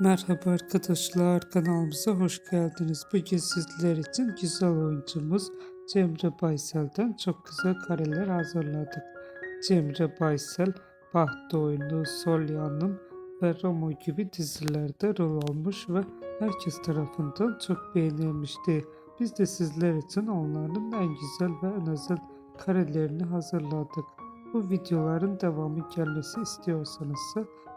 Merhaba arkadaşlar kanalımıza hoş geldiniz. Bugün sizler için güzel oyuncumuz Cemre Baysel'den çok güzel kareler hazırladık. Cemre Baysel, Bahtı Oyunu, Sol Yanım ve Roma gibi dizilerde rol almış ve herkes tarafından çok beğenilmişti. Biz de sizler için onların en güzel ve en özel karelerini hazırladık. Bu videoların devamı gelmesi istiyorsanız